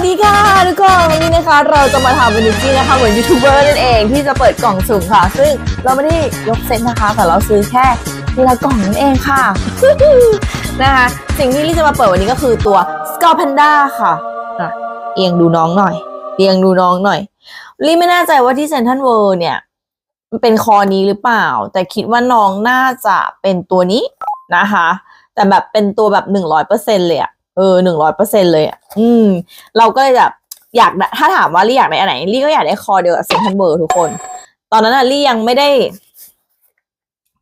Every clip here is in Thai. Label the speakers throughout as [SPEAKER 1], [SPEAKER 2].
[SPEAKER 1] วัสดีค่ะทุกคน วันนี้นะคะ เราจะมาทำเป็นจริงนะคะเหมือนยูทูบเบอร์นั่นเองที่จะเปิดกล่องสุ่มค่ะ ซึ่งเราไม่ได้ยกเซตนะคะ แต่เราซื้อแค่ทีละกล่องนั่นเองค่ะ นะคะสิ่งที่ลี่จะมาเปิดวันนี้ก็คือตัว s c a r Panda ค่ะอะเอียงดูน้องหน่อย เอียงดูน้องหน่อยลี่ไม่แน่ใจว่าที่เซนทันเวิร์เนี่ยมันเป็นคอนี้หรือเปล่า แต่คิดว่าน้องน่าจะเป็นตัวนี้นะคะ แต่แบบเป็นตัวแบบหนึ่งร้อยเปอร์เซ็นเลยอะ เออหนึ่งร้อยเปอร์เซ็นเลยอะอืม เราก็เลยแบบอยากถ้าถามว่าลี่อยากได้อันไหนลี่ก็อยากได้คอเดียวกับเซนทันเวิร์ทุกคน ตอนนั้นอะลี่ยังไม่ได้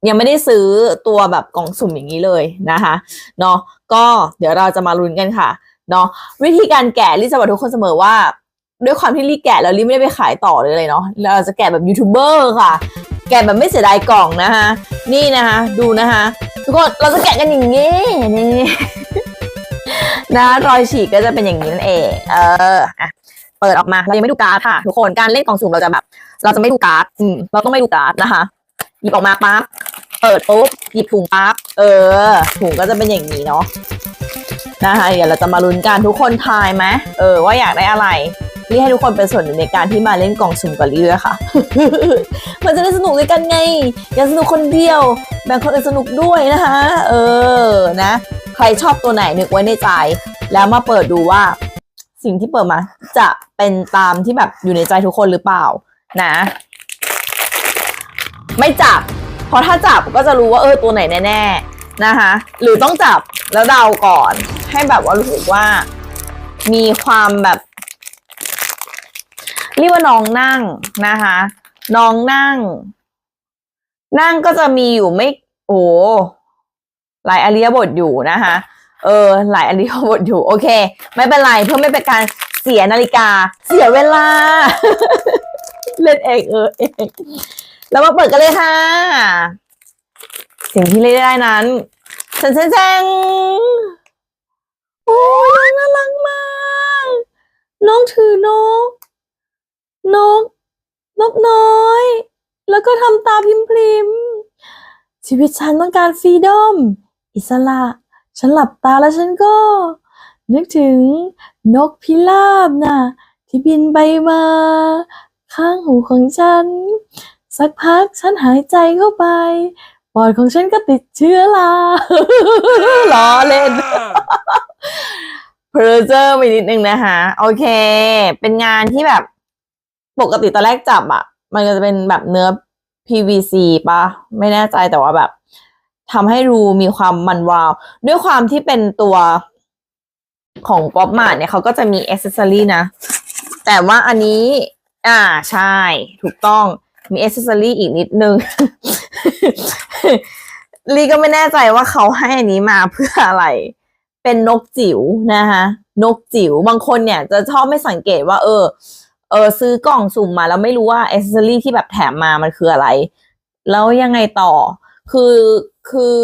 [SPEAKER 1] ยังไม่ได้ซื้อตัวแบบกล่องสุ่มอย่างนี้เลยนะคะเนาะก็เดี๋ยวเราจะมาลุ้นกันค่ะเนาะวิธีการแกะลี่จะบอกทุกคนเสมอว่า ด้วยความที่ลี่แกะแล้วลี่ไม่ได้ไปขายต่อเลยเลยเนาะเราจะแกะแบบยูทูบเบอร์ค่ะ แกะแบบไม่เสียดายกล่องนะคะนี่นะคะดูนะคะทุกคนเราจะแกะกันอย่างนี้นี่ นะรอยฉีกก็จะเป็นอย่างนี้นั่นเอง เอออะเปิดออกมาเรายังไม่ดูการ์ดค่ะทุกคนการเล่นกล่องสุ่มเราจะแบบ เราจะไม่ดูการ์ดอืมเราต้องไม่ดูการ์ดนะคะหยิบออกมาปั๊บเปิดปุ๊บหยิบถุงปั๊บเออ ถุงก็จะเป็นอย่างนี้เนาะนะคะเดี๋ยวเราจะมาลุ้นกันทุกคนทายไหมเออว่าอยากได้อะไรนี่ให้ทุกคนเป็นส่วนหนึ่งในการที่มาเล่นกล่องสุ่มกับลี่ด้วยค่ะ มันจะได้สนุกด้วยกันไง อย่าสนุกคนเดียว แบ่งคนอื่นสนุกด้วยนะคะ เออ นะ ใครชอบตัวไหนนึกไว้ในใจ แล้วมาเปิดดูว่า สิ่งที่เปิดมา จะเป็นตามที่แบบอยู่ในใจทุกคนหรือเปล่า นะ ไม่จับ เพราะถ้าจับก็จะรู้ว่าเออตัวไหนแน่ๆนะคะ หรือต้องจับแล้วเดาก่อน ให้แบบว่ารู้สึกว่า มีความแบบเรียกว่าน้องนั่งนะคะ น้องนั่ง นั่งก็จะมีอยู่ไม่ โอ้ หลายอริยบทอยู่นะคะเออหลายอริยบทอยู่ โอเค ไม่เป็นไรเพื่อไม่เป็นการเสียนาฬิกา เสียเวลา เล่นเองเออเองแล้วมาเปิดกันเลยค่ะ สิ่งที่เล่นได้นั้นเซนเซนเซงโอ้ยน่ารักมากน้องถือนก นก นกน้อย แล้วก็ทำตาพิมพ์พริมชีวิตฉันต้องการฟรีดอม อิสระ ฉันหลับตาแล้วฉันก็ นึกถึงนกพิราบน่ะ ที่บินไปมา ข้างหูของฉัน สักพักฉันหายใจเข้าไปปอดของฉันก็ติดเชื้อราล้อเล่นเพอร์เจอร์ไปนิดนึงนะคะโอเค เป็นงานที่แบบ ปกติตอนแรกจับอะมันก็จะเป็นแบบเนื้อ PVC ปะไม่แน่ใจแต่ว่าแบบ ทำให้รูมีความมันวาว ด้วยความที่เป็นตัวของป๊อปมาร์เนี่ยเขาก็จะมีอ c เซสซอรี่นะ แต่ว่าอันนี้ อ่าใช่ ถูกต้องมีอ c เซสซอรี่อีกนิดนึง ลีก็ไม่แน่ใจว่าเขาให้อันนี้มาเพื่ออะไร เป็นนกจิ๋วนะคะนกจิ๋วบางคนเนี่ย จะชอบไม่สังเกตว่า เออ เออ ซื้อกล่องสุ่มมา แล้วไม่รู้ว่าอ c เซสซอรี่ที่แบบแถมมามันคืออะไร แล้วยังไงต่อ คือ คือ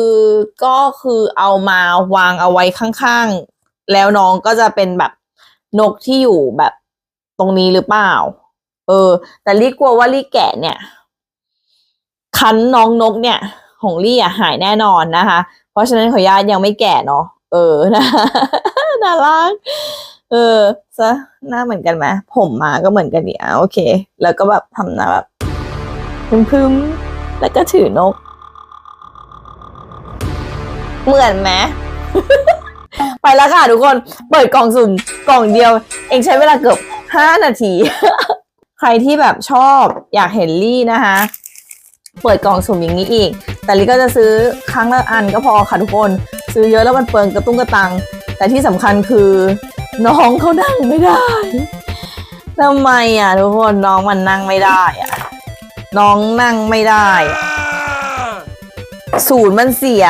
[SPEAKER 1] ก็คือเอามาวางเอาไว้ข้างๆ แล้วน้องก็จะเป็นแบบนกที่อยู่แบบตรงนี้หรือเปล่า เออ แต่ลี่กลัวว่าลี่แกะเนี่ย คันน้องนกเนี่ย ของลี่อะหายแน่นอนนะคะ เพราะฉะนั้นขออนุญาตยังไม่แก่เนาะเออนะน่ารักเออซะหน้าเหมือนกันไหมผมมาก็เหมือนกันเนี่ยโอเค แล้วก็แบบทำหน้าแบบพึมๆแล้วก็ถือนก เหมือนไหม ไปแล้วค่ะทุกคน เปิดกล่องสุ่มกล่องเดียว เองใช้เวลาเกือบห้านาที ใครที่แบบชอบอยากเห็นลี่นะคะ เปิดกล่องสุ่มอย่างนี้อีก แต่ลี่ก็จะซื้อครั้งละอันก็พอค่ะทุกคน ซื้อเยอะแล้วมันเปลืองกระตุ้งกระตัง แต่ที่สำคัญคือน้องเขานั่งไม่ได้ทำไมอะทุกคนน้องมันนั่งไม่ได้อะน้องนั่งไม่ได้ ศูนย์มันเสีย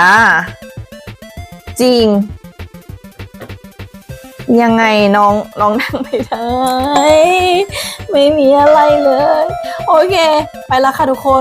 [SPEAKER 1] จริง ยังไงน้องน้องนั่งไม่ได้ ไม่มีอะไรเลย โอเค ไปแล้วค่ะทุกคน